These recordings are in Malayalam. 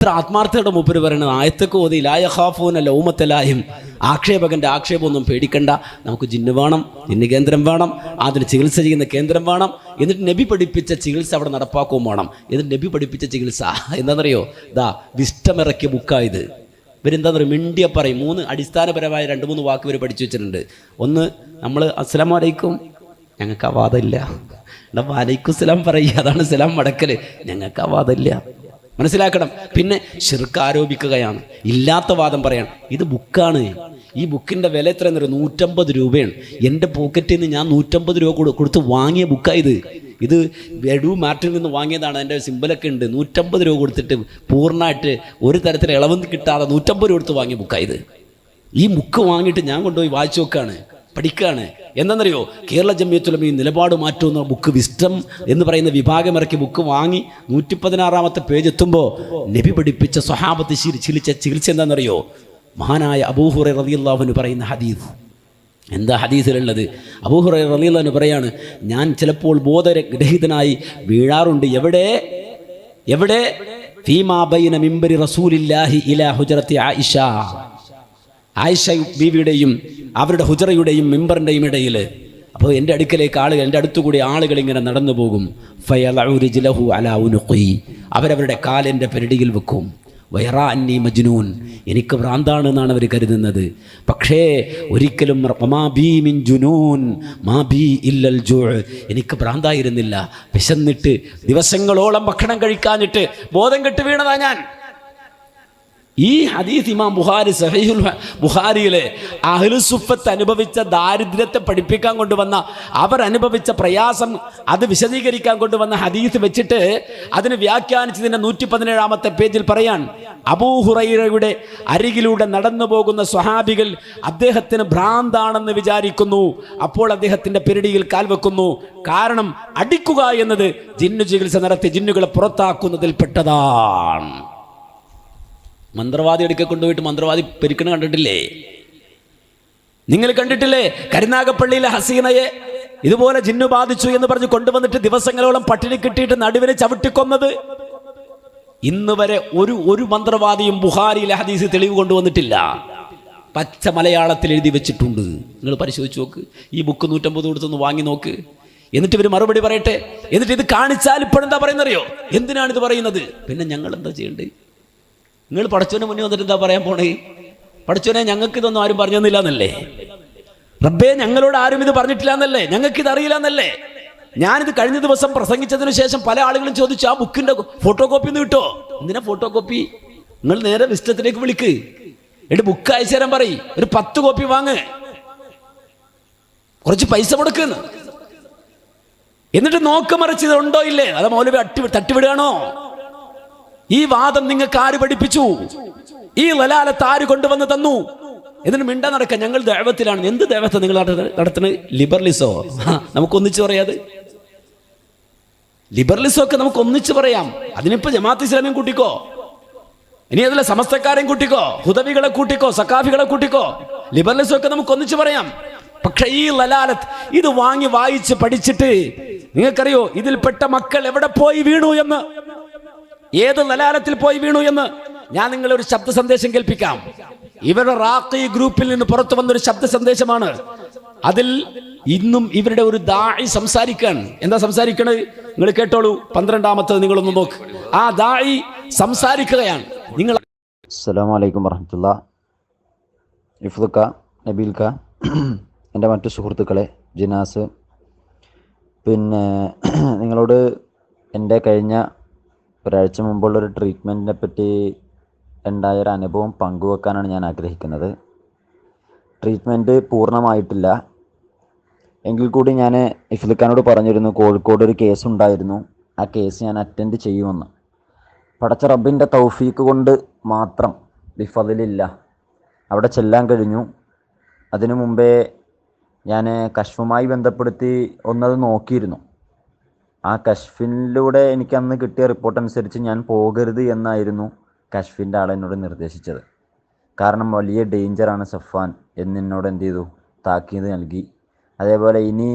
ഇത്ര ആത്മാർത്ഥയുടെ മൂപ്പര് പറയുന്നത് ആയത്തൊക്കെ ഓതി ലായഹാഫൂന ലൗമത്തലായും ആക്ഷേപകന്റെ ആക്ഷേപമൊന്നും പേടിക്കണ്ട. നമുക്ക് ജിന്ന് വേണം ജിന്ന് കേന്ദ്രം വേണം അതിന് ചികിത്സ ചെയ്യുന്ന കേന്ദ്രം വേണം. എന്നിട്ട് നബി പഠിപ്പിച്ച ചികിത്സ അവിടെ നടപ്പാക്കുകയും വേണം. എന്നിട്ട് നബി പഠിപ്പിച്ച ചികിത്സ. എന്താണെന്നറിയോ ദാ വിഷ്ടമിറക്കിയ ബുക്കായത്. ഇവരെന്താ പറയുക മിണ്ടിയ പറയും. മൂന്ന് അടിസ്ഥാനപരമായ രണ്ട് മൂന്ന് വാക്ക് ഇവർ പഠിച്ചു വെച്ചിട്ടുണ്ട്. ഒന്ന് നമ്മൾ അസ്സലാം വലൈക്കും ഞങ്ങൾക്ക് ആ വാദമില്ല എടാ വലൈക്കും സലാം പറയുക അതാണ് സലാം മടക്കൽ ഞങ്ങൾക്ക് ആ വാദമില്ല മനസ്സിലാക്കണം. പിന്നെ ഷിർക്ക് ആരോപിക്കുകയാണ്. ഇല്ലാത്ത വാദം പറയണം. ഇത് ബുക്കാണ്. ഈ ബുക്കിന്റെ വില എത്ര എന്നൊരു നൂറ്റമ്പത് രൂപയാണ്. എന്റെ പോക്കറ്റിൽ നിന്ന് ഞാൻ നൂറ്റമ്പത് രൂപ കൊടു- കൊടുത്ത് വാങ്ങിയ ബുക്കാണ് ഇത്. ഇത് മാർട്ടിൽ നിന്ന് വാങ്ങിയതാണ്. എന്റെ സിമ്പലൊക്കെ ഉണ്ട്. നൂറ്റമ്പത് രൂപ കൊടുത്തിട്ട് പൂർണമായിട്ട് ഒരു തരത്തിൽ ഇളവ് കിട്ടാതെ നൂറ്റമ്പത് രൂപ കൊടുത്ത് വാങ്ങിയ ബുക്കാണ് ഇത്. ഈ ബുക്ക് വാങ്ങിയിട്ട് ഞാൻ കൊണ്ടുപോയി വായിച്ചു നോക്കാണ്. പഠിക്കുകയാണ് എന്തെന്നറിയോ കേരള ജമ്മിയത്തുലമ ഈ നിലപാട് മാറ്റുന്ന ബുക്ക് വിസ്റ്റം എന്ന് പറയുന്ന വിഭാഗം ഇറക്കി ബുക്ക് വാങ്ങി നൂറ്റി പതിനാറാമത്തെ പേജ് എത്തുമ്പോൾ നബി പഠിപ്പിച്ച സ്വഹാബത്ത് ചികിത്സ ചികിത്സ എന്താണെന്നറിയോ? മഹാനായ അബൂഹുറ റതിയുള്ളാഹുവിന് പറയുന്ന ഹദീസ്. എന്താ ഹദീസിലുള്ളത്? അബൂഹുറ റലിയുള്ളവന് പറയാണ് ഞാൻ ചിലപ്പോൾ ബോധരഹിതനായി വീഴാറുണ്ട്. എവിടെ? എവിടെ? ഫീമാ ബൈന മിമ്പരി റസൂലില്ലാഹി ഇലാ ഹുജറത്തി ആയിഷ. ആയിഷ ബീവിയുടെയും അവരുടെ ഹുജറയുടെയും മെമ്പറിന്റെയും ഇടയിൽ അപ്പോൾ എന്റെ അടുക്കലേക്ക് ആളുകൾ എന്റെ അടുത്തുകൂടി ആളുകൾ ഇങ്ങനെ നടന്നു പോകും. ഫയലഹു അലാഉനുഖി അവരവരുടെ കാലെന്റെ പെരടിയിൽ വെക്കും. വയറ അന്നി മജ്നൂൻ. എനിക്ക് ഭ്രാന്താണെന്നാണ് അവർ കരുതുന്നത്. പക്ഷേ ഒരിക്കലും മാ ബീ മിൻ ജുനൂൻ. മാ ബീ ഇല്ലൽ ജോ എനിക്ക് ഭ്രാന്തായിരുന്നില്ല. വിശന്നിട്ട് ദിവസങ്ങളോളം ഭക്ഷണം കഴിക്കാഞ്ഞിട്ട് ബോധം കെട്ട് വീണതാ ഞാൻ. ഈ ഹദീസ് ഇമാം ബുഹാരി സഹീഹുൽ ബുഹാരിയിലെ അഹ്ലുസുഫത്ത് അനുഭവിച്ച ദാരിദ്ര്യത്തെ പഠിപ്പിക്കാൻ കൊണ്ടുവന്ന അവർ അനുഭവിച്ച പ്രയാസം അത് വിശദീകരിക്കാൻ കൊണ്ടുവന്ന ഹദീസ് വെച്ചിട്ട് അതിന് വ്യാഖ്യാനിച്ചതിന്റെ നൂറ്റി പതിനേഴാമത്തെ പേജിൽ പറയാൻ അബൂഹുറൈറയുടെ അരികിലൂടെ നടന്നു പോകുന്ന സ്വഹാബികൾ അദ്ദേഹത്തിന് ഭ്രാന്താണെന്ന് വിചാരിക്കുന്നു. അപ്പോൾ അദ്ദേഹത്തിന്റെ പെരടിയിൽ കാൽവെക്കുന്നു കാരണം അടിക്കുക എന്നത് ജിന്നു ചികിത്സ നടത്തി ജിന്നുകളെ പുറത്താക്കുന്നതിൽ പെട്ടതാണ് മന്ത്രവാദി എടുക്കെ കൊണ്ടുപോയിട്ട് മന്ത്രവാദി പെരുക്കണ കണ്ടിട്ടില്ലേ? നിങ്ങൾ കണ്ടിട്ടില്ലേ? കരുനാഗപ്പള്ളിയിലെ ഹസീനയെ ഇതുപോലെ ജിന്നു ബാധിച്ചു എന്ന് പറഞ്ഞ് കൊണ്ടുവന്നിട്ട് ദിവസങ്ങളോളം പട്ടിണി കിട്ടിയിട്ട് നടുവിനെ ചവിട്ടിക്കൊന്നത്? ഇന്ന് വരെ ഒരു ഒരു മന്ത്രവാദിയും ബുഹാരിയിലെ ഹദീസ് തെളിവ് കൊണ്ടുവന്നിട്ടില്ല. പച്ച മലയാളത്തിൽ എഴുതി വെച്ചിട്ടുണ്ട്. നിങ്ങൾ പരിശോധിച്ച് നോക്ക്. ഈ ബുക്ക് നൂറ്റമ്പത് കൊടുത്തൊന്ന് വാങ്ങി നോക്ക്. എന്നിട്ട് ഇവർ മറുപടി പറയട്ടെ? എന്നിട്ട് ഇത് കാണിച്ചാൽ ഇപ്പോഴെന്താ പറയുന്നറിയോ? എന്തിനാണ് ഇത് പറയുന്നത്? പിന്നെ ഞങ്ങൾ എന്താ ചെയ്യേണ്ടത് നിങ്ങൾ പഠിച്ചതിന് മുന്നേ വന്നിട്ട് എന്താ പറയാൻ പോണേ? പടച്ചോനെ ഞങ്ങൾക്ക് ഇതൊന്നും ആരും പറഞ്ഞു തന്നില്ല എന്നല്ലേ റബ്ബേ ഞങ്ങളോട് ആരും ഇത് പറഞ്ഞിട്ടില്ല എന്നല്ലേ ഞങ്ങൾക്ക് ഇത് അറിയില്ല എന്നല്ലേ ഞാനിത് കഴിഞ്ഞ ദിവസം പ്രസംഗിച്ചതിന് ശേഷം പല ആളുകളും ചോദിച്ചു ആ ബുക്കിന്റെ ഫോട്ടോ കോപ്പി ഒന്ന് കിട്ടോ? എന്തിനാ ഫോട്ടോ കോപ്പി നിങ്ങൾ നേരെ വിസ്റ്റത്തിലേക്ക് വിളിക്ക്. എന്നിട്ട് ബുക്ക് അയച്ചു തരാൻ പറയും. ഒരു പത്ത് കോപ്പി വാങ്ങ്. കുറച്ച് പൈസ കൊടുക്കുന്നു എന്നിട്ട് നോക്ക് മറിച്ച് ഇത് ഉണ്ടോ ഇല്ലേ? അത് മൗലവി അട്ടി തട്ടിവിടുകയാണോ? ഈ വാദം നിങ്ങൾക്ക് ആര് പഠിപ്പിച്ചു? ഈ ലലാലത്ത് ആര് കൊണ്ടുവന്ന് തന്നു? എന്നിട്ട് മിണ്ട നടക്ക ഞങ്ങൾ ദേവത്തിലാണ്. എന്ത് ദേവത്തെ നിങ്ങൾ നടത്തുന്നത് ലിബറലിസോ നമുക്ക് ഒന്നിച്ച് പറയാത് ലിബറലിസോ ഒക്കെ നമുക്ക് ഒന്നിച്ച് പറയാം. അതിനിപ്പോ ജമാഅത്ത് ഇസ്ലാമിയും കൂട്ടിക്കോ? ഇനി അതിലെ സമസ്തക്കാരെയും കൂട്ടിക്കോ? ഹുദവികളെ കൂട്ടിക്കോ? സക്കാഫികളെ കൂട്ടിക്കോ? ലിബറലിസം ഒക്കെ നമുക്ക് ഒന്നിച്ച് പറയാം. പക്ഷെ ഈ ലലാലത്ത് ഇത് വാങ്ങി വായിച്ച് പഠിച്ചിട്ട് നിങ്ങൾക്കറിയോ ഇതിൽപ്പെട്ട മക്കൾ എവിടെ പോയി വീണു എന്ന്? ഏത് നലാലത്തിൽ പോയി വീണു എന്ന് ഞാൻ നിങ്ങളെ ഒരു ശബ്ദ സന്ദേശം കേൾപ്പിക്കാം. ഇവരുടെ റാഖി ഗ്രൂപ്പിൽ നിന്ന് പുറത്തു വന്നൊരു ശബ്ദ സന്ദേശമാണ്. അതിൽ ഇന്നും ഇവരുടെ ഒരു ദാഴി സംസാരിക്കാൻ എന്താ സംസാരിക്കണത്? നിങ്ങൾ കേട്ടോളൂ. പന്ത്രണ്ടാമത്തത് നിങ്ങളൊന്ന് നോക്ക്. ആ ദാഴി സംസാരിക്കുകയാണ്. നിങ്ങൾ അസ്സലാമു അലൈക്കും വറഹമത്തുള്ള. ഇഫ്തുക്ക നബീൽക്ക എന്റെ മറ്റു സുഹൃത്തുക്കളെ ജിനാസ്. പിന്നെ നിങ്ങളോട് എന്റെ കഴിഞ്ഞ ഒരാഴ്ച മുമ്പുള്ളൊരു ട്രീറ്റ്മെന്റിനെ പറ്റി ഉണ്ടായ ഒരു അനുഭവം പങ്കുവെക്കാനാണ് ഞാൻ ആഗ്രഹിക്കുന്നത്. ട്രീറ്റ്മെന്റ് പൂർണമായിട്ടില്ല. എങ്കിൽ കൂടി ഞാൻ ഇഫ്ലിഖാനോട് പറഞ്ഞിരുന്നു കോഴിക്കോട് ഒരു കേസ് ഉണ്ടായിരുന്നു. ആ കേസ് ഞാൻ അറ്റൻഡ് ചെയ്യുമെന്ന്. പടച്ച റബ്ബിന്റെ തൗഫീക്ക് കൊണ്ട് മാത്രം ബിഫതിലില്ല. അവിടെ ചെല്ലാൻ കഴിഞ്ഞു. അതിനു മുമ്പേ ഞാൻ കശ്ഫുമായി ബന്ധപ്പെടുത്തി ഒന്നത് നോക്കിയിരുന്നു. ആ കശ്ഫിനിലൂടെ എനിക്ക് അന്ന് കിട്ടിയ റിപ്പോർട്ട് അനുസരിച്ച് ഞാൻ പോകരുത് എന്നായിരുന്നു കശ്ഫിന്റെ ആൾ എന്നോട് നിർദ്ദേശിച്ചത്. കാരണം വലിയ ഡേഞ്ചറാണ് സഫാൻ എന്നോട് എന്ത് ചെയ്തു? താക്കീത് നൽകി. അതേപോലെ ഇനി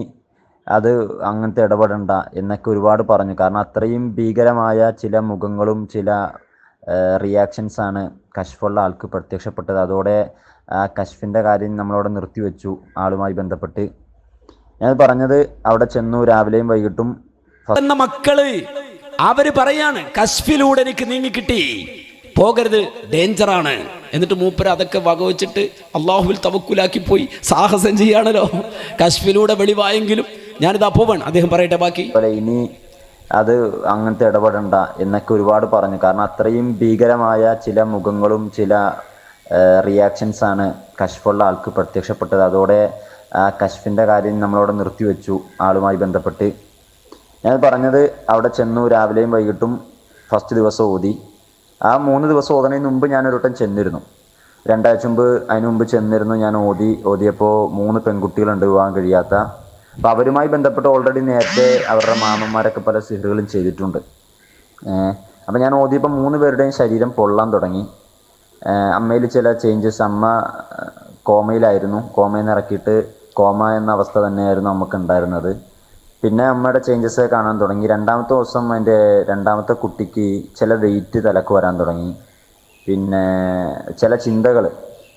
അത് അങ്ങനത്തെ ഇടപെടണ്ട എന്നൊക്കെ ഒരുപാട് പറഞ്ഞു. കാരണം അത്രയും ഭീകരമായ ചില മുഖങ്ങളും ചില റിയാക്ഷൻസ് ആണ് കശ്ഫുള്ള ആൾക്ക് പ്രത്യക്ഷപ്പെട്ടത്. അതോടെ കശ്ഫിന്റെ കാര്യം നമ്മളവിടെ നിർത്തിവെച്ചു ആളുമായി ബന്ധപ്പെട്ട്. ഞാൻ പറഞ്ഞത് അവിടെ ചെന്നു രാവിലെയും വൈകിട്ടും എന്ന മക്കൾ അവർ പറയാണ് കശ്ഫിലൂടെ എനിക്ക് നീങ്ങി കിട്ടി പോകരുത് ഡേഞ്ചറാണ്. എന്നിട്ട് മൂപ്പര് അതൊക്കെ വകവച്ചിട്ട് അള്ളാഹുവിൽ തവക്കുലാക്കി പോയി സാഹസം ചെയ്യാണല്ലോ. കശ്ഫിലൂടെ വെളിവായെങ്കിലും ഞാനിത് അപ്പോ വേണം അദ്ദേഹം പറയട്ടെ ബാക്കി. ഇനി അത് അങ്ങനത്തെ ഇടപെടണ്ട എന്നൊക്കെ ഒരുപാട് പറഞ്ഞു. കാരണം അത്രയും ഭീകരമായ ചില മുഖങ്ങളും ചില റിയാക്ഷൻസ് ആണ് കശ്ഫുള്ള ആൾക്ക് പ്രത്യക്ഷപ്പെട്ടത്. അതോടെ ആ കശ്ഫിന്റെ കാര്യം നമ്മളവിടെ നിർത്തിവെച്ചു ആളുമായി ബന്ധപ്പെട്ട്. ഞാൻ പറഞ്ഞത് അവിടെ ചെന്നു രാവിലെയും വൈകിട്ടും ഫസ്റ്റ് ദിവസം ഓതി ആ മൂന്ന് ദിവസം ഓതണതിന് മുമ്പ് ഞാൻ ഒരു വട്ടം ചെന്നിരുന്നു. രണ്ടാഴ്ച മുമ്പ് അതിന് മുമ്പ് ചെന്നിരുന്നു ഞാൻ ഓതി. ഓതിയപ്പോൾ മൂന്ന് പെൺകുട്ടികളുണ്ട് വിവാഹം കഴിയാത്ത. അപ്പോൾ അവരുമായി ബന്ധപ്പെട്ട് ഓൾറെഡി നേരത്തെ അവരുടെ മാമന്മാരൊക്കെ പല സിഹറുകളും ചെയ്തിട്ടുണ്ട്. അപ്പോൾ ഞാൻ ഓതിയപ്പോൾ മൂന്ന് പേരുടെയും ശരീരം പൊള്ളാൻ തുടങ്ങി. അമ്മയിൽ ചില ചേഞ്ചസ് അമ്മ കോമയിലായിരുന്നു. കോമയിൽ നിന്ന് ഇറക്കിയിട്ട് കോമ എന്ന അവസ്ഥ തന്നെയായിരുന്നു നമുക്ക് ഉണ്ടായിരുന്നത്. പിന്നെ അമ്മയുടെ ചേഞ്ചസ് കാണാൻ തുടങ്ങി. രണ്ടാമത്തെ ദിവസം എന്റെ രണ്ടാമത്തെ കുട്ടിക്ക് ചില വെയിറ്റ് തലക്ക് വരാൻ തുടങ്ങി. പിന്നെ ചില ചിന്തകൾ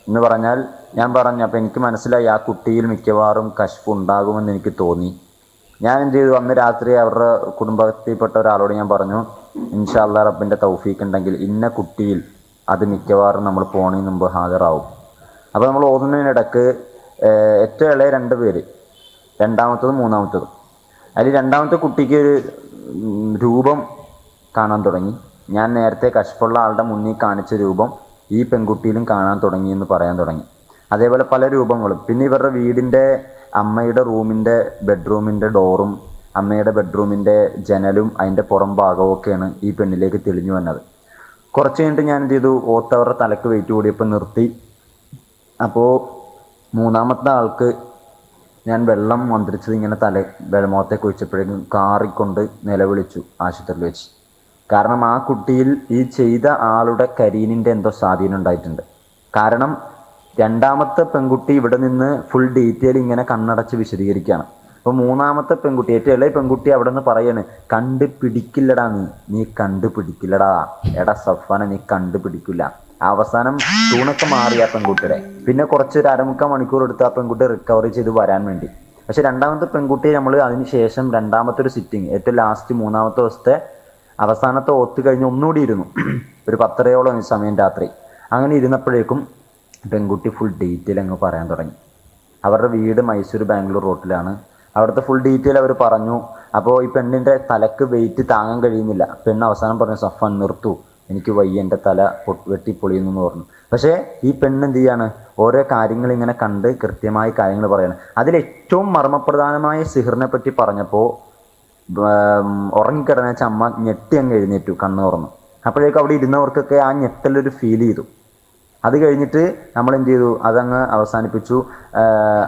എന്ന് പറഞ്ഞാൽ ഞാൻ പറഞ്ഞു അപ്പോൾ എനിക്ക് മനസ്സിലായി ആ കുട്ടിയിൽ മിക്കവാറും കശപ്പ് ഉണ്ടാകുമെന്ന് എനിക്ക് തോന്നി. ഞാൻ എന്ത് ചെയ്തു? അന്ന് രാത്രി അവരുടെ കുടുംബത്തിൽപ്പെട്ട ഒരാളോട് ഞാൻ പറഞ്ഞു ഇൻഷാല്ലാ റബ്ബിന്റെ തൗഫീക്ക് ഉണ്ടെങ്കിൽ ഇന്ന കുട്ടിയിൽ അത് മിക്കവാറും നമ്മൾ പോണതിന് മുമ്പ് ഹാജറാവും അപ്പോൾ നമ്മൾ ഓതുന്നതിനിടക്ക് ഏറ്റവും ഇളയ രണ്ട് പേര്. രണ്ടാമത്തതും മൂന്നാമത്തതും. അതിൽ രണ്ടാമത്തെ കുട്ടിക്ക് ഒരു രൂപം കാണാൻ തുടങ്ങി. ഞാൻ നേരത്തെ കശപ്പുള്ള ആളുടെ മുന്നിൽ കാണിച്ച രൂപം ഈ പെൺകുട്ടിയിലും കാണാൻ തുടങ്ങി എന്ന് പറയാൻ തുടങ്ങി. അതേപോലെ പല രൂപങ്ങളും. പിന്നെ ഇവരുടെ വീടിന്റെ അമ്മയുടെ റൂമിന്റെ ബെഡ്റൂമിന്റെ ഡോറും അമ്മയുടെ ബെഡ്റൂമിന്റെ ജനലും അതിന്റെ പുറം ഭാഗവും ഒക്കെയാണ് ഈ പെണ്ണിലേക്ക് തെളിഞ്ഞു വന്നത്. കുറച്ച് കഴിഞ്ഞിട്ട് ഞാൻ എന്ത് ചെയ്തു? ഓത്തവരുടെ തലക്ക് വെയിറ്റ് കൂടിയപ്പോൾ നിർത്തി. അപ്പോൾ മൂന്നാമത്തെ ആൾക്ക് ഞാൻ വെള്ളം മന്ത്രിച്ചത് ഇങ്ങനെ തല വെള്ളമോത്തെ കുഴിച്ചപ്പോഴേക്കും കാറിക്കൊണ്ട് നിലവിളിച്ചു ആശുപത്രിയിൽ വെച്ച്. കാരണം ആ കുട്ടിയിൽ ഈ ചെയ്ത ആളുടെ കരീനിന്റെ എന്തോ സ്വാധീനം ഉണ്ടായിട്ടുണ്ട്. കാരണം രണ്ടാമത്തെ പെൺകുട്ടി ഇവിടെ നിന്ന് ഫുൾ ഡീറ്റെയിൽ ഇങ്ങനെ കണ്ണടച്ച് വിശദീകരിക്കുകയാണ്. അപ്പോൾ മൂന്നാമത്തെ പെൺകുട്ടി ഏറ്റവും ഇളയ പെൺകുട്ടി അവിടെ നിന്ന് പറയാണ് കണ്ട് പിടിക്കില്ലടാ നീ നീ കണ്ടുപിടിക്കില്ലടാ. എടാ സഫാന നീ കണ്ടു പിടിക്കില്ല അവസാനം തൂണൊക്കെ മാറി ആ പെൺകുട്ടിയുടെ. പിന്നെ കുറച്ച് ഒരു അരമുക്കാൽ മണിക്കൂർ എടുത്ത് ആ പെൺകുട്ടി റിക്കവറി ചെയ്ത് വരാൻ വേണ്ടി. പക്ഷെ രണ്ടാമത്തെ പെൺകുട്ടി നമ്മൾ അതിന് ശേഷം രണ്ടാമത്തെ ഒരു സിറ്റിംഗ് ഏറ്റവും ലാസ്റ്റ് മൂന്നാമത്തെ ദിവസത്തെ അവസാനത്തെ ഒത്തു കഴിഞ്ഞ് ഒന്നുകൂടി ഇരുന്നു. ഒരു പത്തരയോളം സമയം രാത്രി. അങ്ങനെ ഇരുന്നപ്പോഴേക്കും പെൺകുട്ടി ഫുൾ ഡീറ്റെയിൽ അങ്ങ് പറയാൻ തുടങ്ങി. അവരുടെ വീട് മൈസൂർ ബാംഗ്ലൂർ റോട്ടിലാണ്. അവിടുത്തെ ഫുൾ ഡീറ്റെയിൽ അവർ പറഞ്ഞു. അപ്പോൾ ഈ പെണ്ണിന്റെ തലക്ക് വെയിറ്റ് താങ്ങാൻ കഴിയുന്നില്ല. പെണ്ണ് അവസാനം പറഞ്ഞു സഫാൻ നിർത്തു. എനിക്ക് വയ്യ എന്റെ തല വെട്ടിപ്പൊളിയുന്നു എന്ന് പറഞ്ഞു. പക്ഷേ ഈ പെണ്ണ് എന്ത് ചെയ്യാണ്? ഓരോ കാര്യങ്ങൾ ഇങ്ങനെ കണ്ട് കൃത്യമായി കാര്യങ്ങൾ പറയണം. അതിൽ ഏറ്റവും മർമ്മപ്രധാനമായ സിഹറിനെ പറ്റി പറഞ്ഞപ്പോൾ ഉം, ഉറങ്ങിക്കിടന്ന വെച്ചാൽ അമ്മ ഞെട്ടി അങ്ങ് എഴുന്നേറ്റു കണ്ണ് തുറന്നു. അപ്പോഴേക്കും അവിടെ ഇരുന്നവർക്കൊക്കെ ആ ഞെട്ടലൊരു ഫീൽ ചെയ്തു. അത് കഴിഞ്ഞിട്ട് നമ്മൾ എന്ത് ചെയ്തു? അതങ്ങ് അവസാനിപ്പിച്ചു.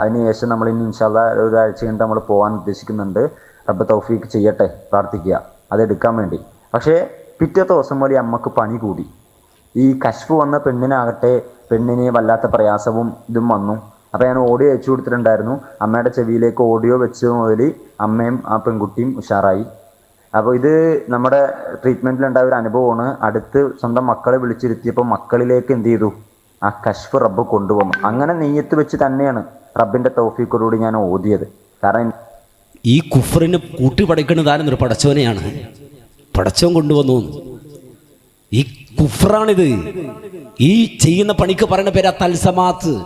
അതിനുശേഷം നമ്മൾ ഇനി ഇൻഷാല്ല ഒരാഴ്ച കഴിഞ്ഞിട്ട് നമ്മൾ പോകാൻ ഉദ്ദേശിക്കുന്നുണ്ട്. റബ്ബ് തൗഫീക്ക് ചെയ്യട്ടെ പ്രാർത്ഥിക്കുക. അതെടുക്കാൻ വേണ്ടി. പക്ഷേ പിറ്റത്തെ ദിവസം വഴി അമ്മയ്ക്ക് പണി കൂടി. ഈ കശ്ഫ് വന്ന പെണ്ണിനാകട്ടെ പെണ്ണിന് വല്ലാത്ത പ്രയാസവും ഇതും വന്നു. അപ്പോൾ ഞാൻ ഓഡിയോ അയച്ചു കൊടുത്തിട്ടുണ്ടായിരുന്നു. അമ്മയുടെ ചെവിയിലേക്ക് ഓഡിയോ വെച്ച് മുതൽ അമ്മയും ആ പെൺകുട്ടിയും ഉഷാറായി. അപ്പോൾ ഇത് നമ്മുടെ ട്രീറ്റ്മെന്റിലുണ്ടായ ഒരു അനുഭവമാണ്. അടുത്ത് സ്വന്തം മക്കളെ വിളിച്ചിരുത്തിയപ്പോൾ മക്കളിലേക്ക് എന്ത് ചെയ്തു? ആ കശ്ഫ് റബ്ബ് കൊണ്ടുവന്നു. അങ്ങനെ നെയ്യത്ത് വെച്ച് തന്നെയാണ് റബ്ബിന്റെ തൗഫീക്കോടുകൂടി ഞാൻ ഓതിയത്. കാരണം ഈ കുഫറിന് കൂട്ടി പടയ്ക്കുന്നത് ആരെന്നൊരു പടച്ചവനെയാണ്. പടച്ചവൻ കൊണ്ടുവന്നു ഈ കുഫറാണിത് ഈ ചെയ്യുന്ന പണിക്ക് പറയുന്ന പേരാ തൽസമാത്ത്.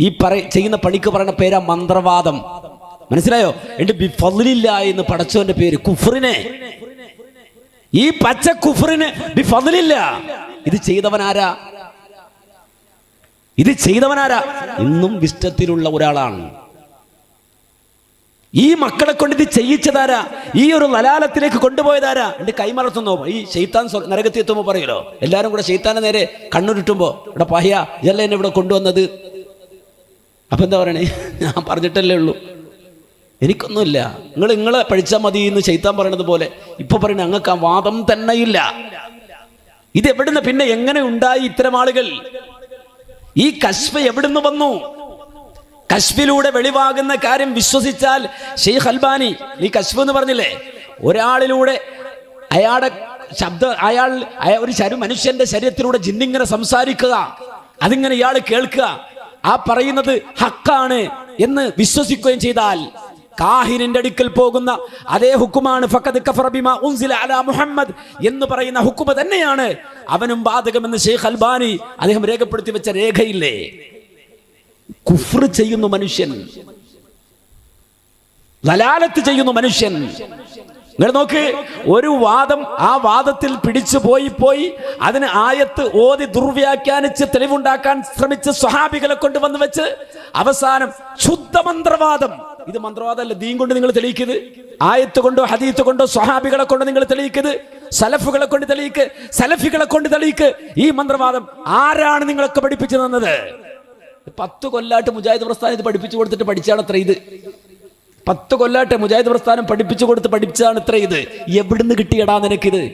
ഈ പറ ചെയ്യുന്ന പണിക്ക് പറയുന്ന പേരാ മന്ത്രവാദം. മനസ്സിലായോ? എന്റെ ബിഫലില്ല എന്ന് പടച്ചവന്റെ പേര്. കുഫറിനെ ഈ പച്ച കുഫറിന് ബിഫലില്ല ഇത് ചെയ്തവനാരാ? ഇത് ചെയ്തവനാരാ? ഇന്നും വിഷ്ടത്തിലുള്ള ഒരാളാണ്. ഈ മക്കളെ കൊണ്ട് ഇത് ചെയ്യിച്ചതാരാ? ഈ ഒരു ലലാലത്തിലേക്ക് കൊണ്ടുപോയതാരാ? എന്റെ കൈമറത്തുന്നോ ഈ ഷെയ്ത്താൻ നരകത്തി എത്തുമ്പോൾ പറയലോ എല്ലാരും കൂടെ ഷെയ്ത്താനെ നേരെ കണ്ണുരുട്ടുമ്പോ ഇവിടെ പഹ്യ ഇതല്ല എന്നെ ഇവിടെ കൊണ്ടുവന്നത്? അപ്പൊ എന്താ പറയണേ? ഞാൻ പറഞ്ഞിട്ടല്ലേ ഉള്ളൂ. എനിക്കൊന്നുമില്ല. നിങ്ങൾ നിങ്ങളെ പഠിച്ചാൽ മതി എന്ന് ഷെയ്ത്താൻ പറയണത് പോലെ. ഇപ്പൊ പറയണ അങ്ങക്ക് ആ വാദം തന്നെ ഇല്ല. ഇത് എവിടുന്ന് പിന്നെ എങ്ങനെ ഉണ്ടായി ഇത്തരം ആളുകൾ? ഈ കശ്മ എവിടുന്ന് വന്നു? കശ്ഫിലൂടെ വെളിവാകുന്ന കാര്യം വിശ്വസിച്ചാൽ ഷെയ്ഖ് അൽബാനി നീ കശ്ഫ് എന്ന് പറഞ്ഞില്ലേ? ഒരാളിലൂടെ അയാളുടെ ശബ്ദ അയാൾ ഒരു ശരി മനുഷ്യന്റെ ശരീരത്തിലൂടെ ജിന്നിങ്ങനെ സംസാരിക്കുക അതിങ്ങനെ ഇയാൾ കേൾക്കുക ആ പറയുന്നത് ഹക്കാണ് എന്ന് വിശ്വസിക്കുകയും ചെയ്താൽ കാഹിനിന്റെ അടുക്കൽ പോകുന്ന അതേ ഹുക്കുമാണ് ഫഖദ് കഫറ ബിമാ ഉൻസില അലാ മുഹമ്മദ് എന്ന് പറയുന്ന ഹുക്കുമ തന്നെയാണ് അവനും ബാധകമെന്ന് ഷെയ്ഖ് അൽബാനി അദ്ദേഹം രേഖപ്പെടുത്തി വെച്ച രേഖയില്ലേ? കുഫ്ർ ചെയ്യുന്ന മനുഷ്യൻ ലലാലത്ത് ചെയ്യുന്ന മനുഷ്യൻ. നിങ്ങൾ നോക്ക് ഒരു വാദം ആ വാദത്തിൽ പിടിച്ചു പോയി പോയി അതിന് ആയത്ത് ഓതി ദുർവ്യാഖ്യാനിച്ച് തെളിവുണ്ടാക്കാൻ ശ്രമിച്ച് സ്വഹാബികളെ കൊണ്ട് വന്ന് വെച്ച് അവസാനം ശുദ്ധ മന്ത്രവാദം. ഇത് മന്ത്രവാദമല്ല ദീൻ കൊണ്ട് നിങ്ങൾ തെളിയിക്കുന്നത് ആയത്ത് കൊണ്ടോ ഹദീത്ത് കൊണ്ടോ സ്വഹാബികളെ കൊണ്ട് നിങ്ങൾ തെളിയിക്കുന്നത് സലഫുകളെ കൊണ്ട് തെളിയിക്ക് സലഫികളെ കൊണ്ട് തെളിയിക്ക്. ഈ മന്ത്രവാദം ആരാണ് നിങ്ങളൊക്കെ പഠിപ്പിച്ചു തന്നത്? പത്ത് കൊല്ലാട്ട് മുജാഹിദ് പ്രസ്ഥാനം ഇത് പഠിപ്പിച്ചു കൊടുത്തിട്ട് പഠിച്ചാണ് അത്ര ഇത്. പത്ത് കൊല്ലാട്ടെ മുജാഹിദ് പ്രസ്ഥാനം പഠിപ്പിച്ചു കൊടുത്ത് പഠിപ്പിച്ചതാണ് ഇത്ര ഇത്. എവിടുന്ന് കിട്ടിയടാ നിനക്കിത്?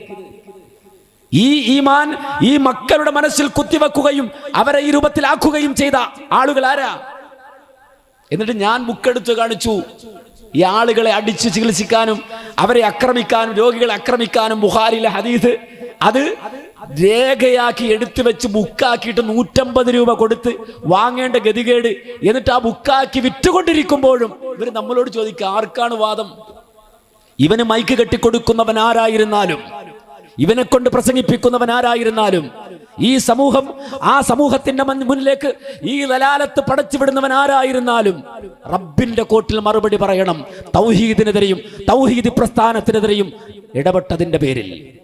ഈ ഈമാൻ ഈ മക്കളുടെ മനസ്സിൽ കുത്തിവെക്കുകയും അവരെ ഈ രൂപത്തിലാക്കുകയും ചെയ്ത ആളുകൾ ആരാ? എന്നിട്ട് ഞാൻ ബുക്കെടുത്ത് കാണിച്ചു. ഈ ആളുകളെ അടിച്ച് ചികിത്സിക്കാനും അവരെ ആക്രമിക്കാനും രോഗികളെ ആക്രമിക്കാനും ബുഹാരിലെ ഹദീസ്. അത് രേഖയാക്കി എടുത്തു വെച്ച് ബുക്കാക്കിയിട്ട് നൂറ്റമ്പത് രൂപ കൊടുത്ത് വാങ്ങേണ്ട ഗതികേട്. എന്നിട്ട് ആ ബുക്കാക്കി വിറ്റുകൊണ്ടിരിക്കുമ്പോഴും ഇവർ നമ്മളോട് ചോദിക്കുക ആർക്കാണ് വാദം? ഇവന് മൈക്ക് കെട്ടിക്കൊടുക്കുന്നവൻ ആരായിരുന്നാലും ഇവനെ കൊണ്ട് പ്രസംഗിപ്പിക്കുന്നവൻ ആരായിരുന്നാലും ഈ സമൂഹം ആ സമൂഹത്തിന്റെ മുന്നിലേക്ക് ഈ ലലാലത്ത് പടച്ചുവിടുന്നവൻ ആരായിരുന്നാലും റബ്ബിന്റെ കോട്ടിൽ മറുപടി പറയണം. തൗഹീദിനെതിരെയും തൗഹീദ് പ്രസ്ഥാനത്തിനെതിരെയും ഇടപെട്ടതിന്റെ പേരിൽ.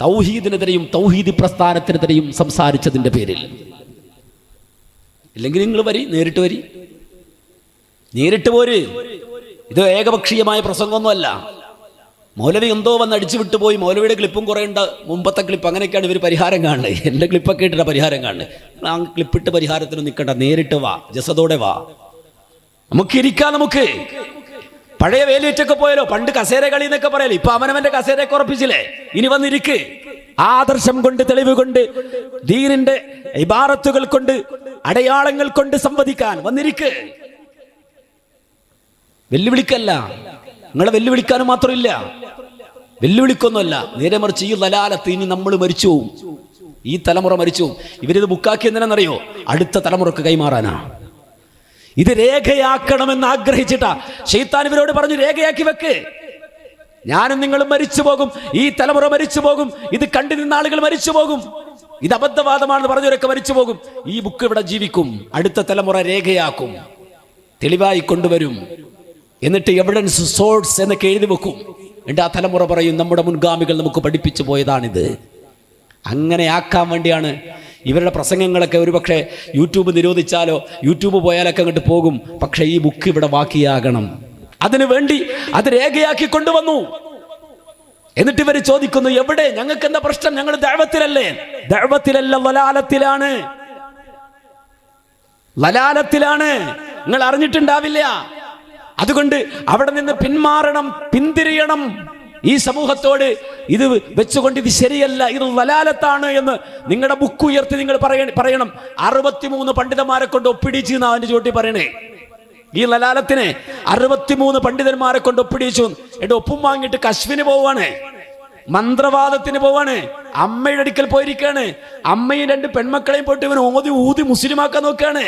തൗഹീദിനെതിരെയും തൗഹീദി പ്രസ്ഥാനത്തിനെതിരെയും സംസാരിച്ചതിന്റെ പേരിൽ. ഇല്ലെങ്കിൽ നിങ്ങൾ വരി നേരിട്ട് വരി. നേരിട്ട് പോര്. ഇത് ഏകപക്ഷീയമായ പ്രസംഗമൊന്നുമല്ല. മൗലവി എന്തോ വന്ന് അടിച്ചു വിട്ടുപോയി മൗലവിയുടെ ക്ലിപ്പും കുറേ ഉണ്ട്. മുമ്പത്തെ ക്ലിപ്പ് അങ്ങനെയൊക്കെയാണ് ഇവർ പരിഹാരം കാണുന്നത്. എന്റെ ക്ലിപ്പൊക്കെ ഇട്ടിട്ട് പരിഹാരം കാണുന്നത്. ആ ക്ലിപ്പിട്ട് പരിഹാരത്തിന് നിൽക്കണ്ട നേരിട്ട് വാ. ജസതോടെ വാ. നമുക്കിരിക്കാം നമുക്ക്. പഴയ വേലിയേറ്റൊക്കെ പോയാലോ? പണ്ട് കസേര കളി എന്നൊക്കെ പറയാലോ ഇപ്പൊ അവനവന്റെ കസേരയൊക്കെ ഉറപ്പിച്ചില്ലേ? ഇനി വന്നിരിക്ക്. ആദർശം കൊണ്ട് തെളിവ് കൊണ്ട് ദീനിന്റെ ഇബാറത്തുകൾ കൊണ്ട് അടയാളങ്ങൾ കൊണ്ട് സംവദിക്കാൻ വന്നിരിക്ക്. വെല്ലുവിളിക്കല്ല. നിങ്ങളെ വെല്ലുവിളിക്കാനും മാത്രമില്ല. വെല്ലുവിളിക്കൊന്നുമല്ല. നേരെ മറിച്ച് ഈ ലലാലത്ത് ഇനി നമ്മൾ മരിച്ചു. ഈ തലമുറ മരിച്ചു. ഇവരിത് ബുക്കാക്കി എന്തിനാണെന്നറിയോ അടുത്ത തലമുറയ്ക്ക് കൈമാറാനാ. ഇത് രേഖയാക്കണമെന്ന് ആഗ്രഹിച്ചിട്ടാ. ഷെയ്ത്താൻ ഇവരോട് പറഞ്ഞു രേഖയാക്കി വെക്ക്. ഞാനും നിങ്ങളും മരിച്ചു പോകും. ഈ തലമുറ മരിച്ചു പോകും. ഇത് കണ്ടു നിന്ന ആളുകൾ മരിച്ചു പോകും. ഇത് അബദ്ധവാദമാണെന്ന് പറഞ്ഞവരൊക്കെ മരിച്ചു പോകും. ഈ ബുക്ക് ഇവിടെ ജീവിക്കും. അടുത്ത തലമുറ രേഖയാക്കും. തെളിവായി കൊണ്ടുവരും. എന്നിട്ട് എവിഡൻസ് സോഴ്സ് എന്നൊക്കെ എഴുതി വെക്കും. എന്നിട്ട് ആ തലമുറ പറയും നമ്മുടെ മുൻഗാമികൾ നമുക്ക് പഠിപ്പിച്ചു പോയതാണിത്. അങ്ങനെ ആക്കാൻ വേണ്ടിയാണ് ഇവരുടെ പ്രസംഗങ്ങളൊക്കെ ഒരു പക്ഷേ യൂട്യൂബ് നിരോധിച്ചാലോ യൂട്യൂബ് പോയാലൊക്കെ അങ്ങോട്ട് പോകും. പക്ഷേ ഈ ബുക്ക് ഇവിടെ ബാക്കിയാകണം അതിനു വേണ്ടി അത് രേഖയാക്കി കൊണ്ടുവന്നു. എന്നിട്ട് ഇവർ ചോദിക്കുന്നു എവിടെ? ഞങ്ങൾക്ക് എന്താ പ്രശ്നം? ഞങ്ങൾ ദൈവത്തിലല്ലേ? ദൈവത്തിലല്ല വലാലത്തിലാണ് ലലാലത്തിലാണ് നിങ്ങൾ അറിഞ്ഞിട്ടുണ്ടാവില്ല. അതുകൊണ്ട് അവിടെ നിന്ന് പിന്മാറണം പിന്തിരിയണം. ഈ സമൂഹത്തോട് ഇത് വെച്ചുകൊണ്ട് ഇത് ശരിയല്ല ഇത് വലാലത്താണ് എന്ന് നിങ്ങളുടെ ബുക്ക് ഉയർത്തി നിങ്ങൾ പറയ- പറയണം. അറുപത്തിമൂന്ന് പണ്ഡിതന്മാരെ കൊണ്ട് ഒപ്പിടിച്ചു എന്നാ അവന്റെ ചോട്ടി പറയണേ. ഈ ലലാലത്തിന് അറുപത്തിമൂന്ന് പണ്ഡിതന്മാരെ കൊണ്ട് ഒപ്പിടിച്ചു. എന്റെ ഒപ്പും വാങ്ങിയിട്ട് കശ്മിന് പോവാണ്. മന്ത്രവാദത്തിന് പോവാണ്. അമ്മയുടെ അടുക്കൽ പോയിരിക്കാണ്. അമ്മയും രണ്ട് പെൺമക്കളെയും പോയിട്ട് ഇവൻ ഓതി ഊതി മുസ്ലിമാക്കാൻ നോക്കുകയാണ്